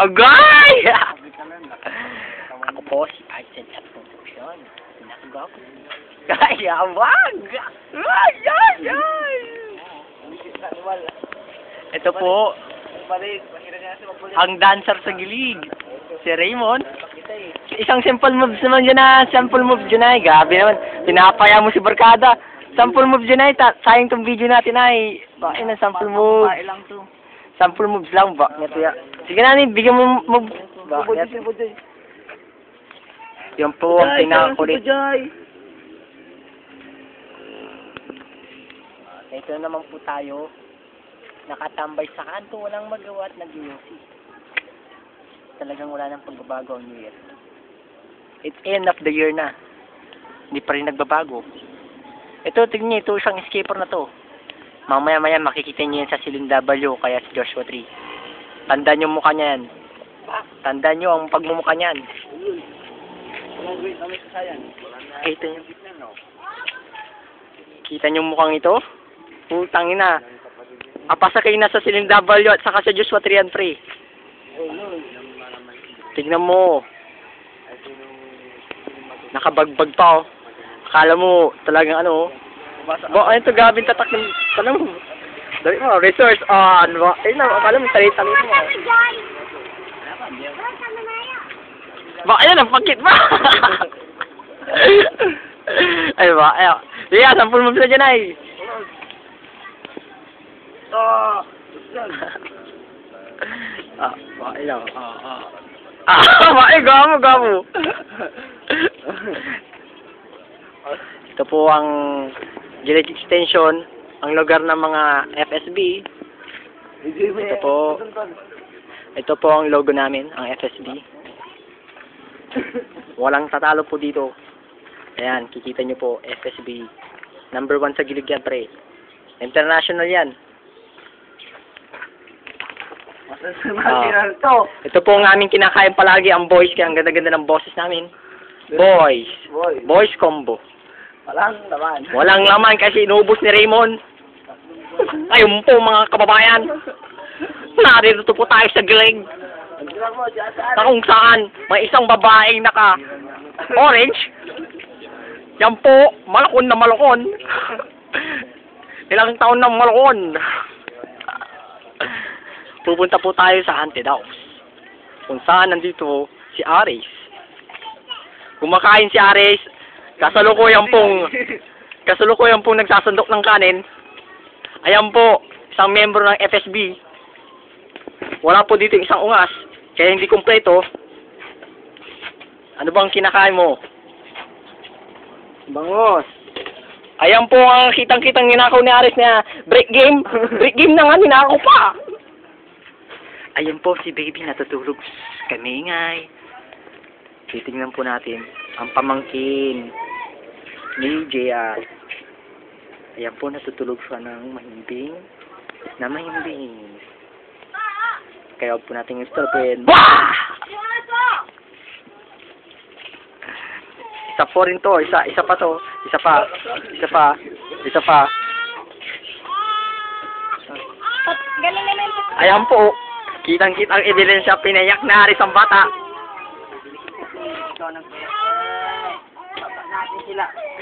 Agay! Ako po si Arsen at Concepcion. Nakagawa Ay, awag! Ay, ay, ay! Ito po, ang dancer sa gilig. Si Raymond. Isang simple moves naman dyan na, sample move dyan ay. Gabi naman, pinapaya mo si Barkada. Sample move dyan ay, ta- sayang tong video natin ay. Bakit na sample move? lang to. Sample moves lang ba? Ito ya. Sige na ni, bigyan mo move. Bakit? Yan po ang pinakakulit. Ito naman po tayo. Nakatambay sa kanto, walang magawa at nag-music. Talagang wala nang pagbabago ang New Year. It's end of the year na. Hindi pa rin nagbabago. Ito, tignan niyo, ito isang escaper na to. Mamaya-maya makikita niyo yan sa Siling W kaya sa Joshua 3. Tandaan niyo mukha niya yan. Tandaan niyo ang pagmumukha niyan. Kita niyo. Kita niyo mukhang ito? Putang ina. Apasa kayo na sa Siling W at saka sa Joshua 3 and 3. Tignan mo. Nakabagbag pa oh. Akala mo talagang ano oh. Ba, ano to gabing tatak ng, ano mo? Dali mo, resource on. Ayun na, akala mo tali-tali mo. Ba, ayun, ang pakit ba? ay ba, ay, yeah, sampul mo sila dyan ay. ah, ba, ayun, ah, ah. Ah, ba, ay, gamo, gamo. Ito po ang Gillette Extension, ang lugar ng mga FSB. Ito po. Ito po ang logo namin, ang FSB. Walang tatalo po dito. Ayan, kikita nyo po, FSB. Number one sa gilid yan, pre. International yan. Ah. to. Ito po ang aming kinakain palagi, ang boys, kaya ang ganda-ganda ng boses namin. Boys. Boy. Boys combo. Walang naman. Walang laman kasi inubos ni Raymond. Ayun po mga kababayan. Narito po tayo sa gilig. Na kung saan may isang babaeng naka orange. Yan po, malakon na malakon. Ilang taon na malakon. Pupunta po tayo sa Haunted House. Kung saan nandito si Ares. Kumakain si Ares. Kasalukuyan pong kasalukuyan pong nagsasandok ng kanin. Ayan po, isang membro ng FSB. Wala po dito isang ungas. Kaya hindi kumpleto. Ano bang kinakain mo? Bangos. Ayan po ang kitang-kitang ninakaw ni Ares na break game. Break game na nga, ninakaw pa. Ayan po si baby natutulog. Kami ngay. Titingnan po natin ang pamangkin ni JR. Ayan po natutulog siya ng mahimbing na mahimbing. Kaya po natin. Wah! Isa po rin to, isa, isa pa to, isa pa, isa pa, isa pa. Ayan po, kitang-kitang ebidensya, pinayak na Aris ang bata. sila.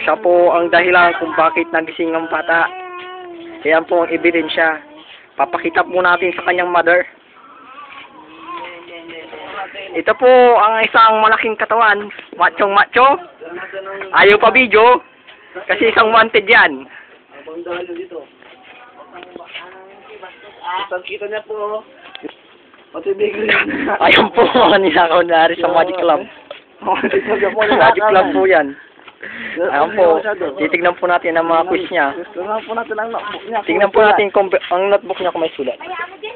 Siya po ang dahilan kung bakit nagising ang bata. Ayan po ang ebidensya. Papakita po natin sa kanyang mother. Ito po ang isang malaking katawan, machong macho. Ayaw pa video, kasi isang wanted yan. Abang dahil dito. Isang kita niya po. Niya. Ayan po ang ninakaw na sa Magic Club. Magic Club po yan. Ayan po, titignan po natin ang mga quiz niya. Tingnan po natin ang notebook niya. Tingnan po natin kung ang notebook niya kung may sulat. Mo din.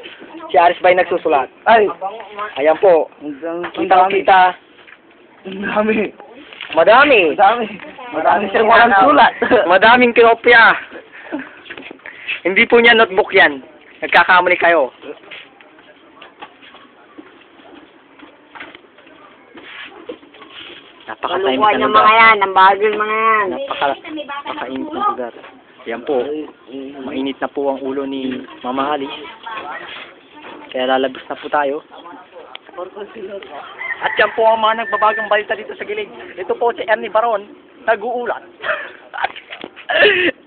Si Aris Bay nagsusulat. Ay! Ayan po, Ang kitang kita. Ang dami. Madami. Ang dami. Madami siyang walang sulat. Madaming kinopya. Hindi po niya notebook yan. Nagkakamali kayo. Kaluluwa ng mga yan, ang bagong mga yan. Napaka, napakainit ng lugar. Yan po, mainit na po ang ulo ni Mamahali. Kaya lalabas na po tayo. At yan po ang mga nagbabagang balita dito sa gilid. Ito po si Ernie Baron, nag-uulat.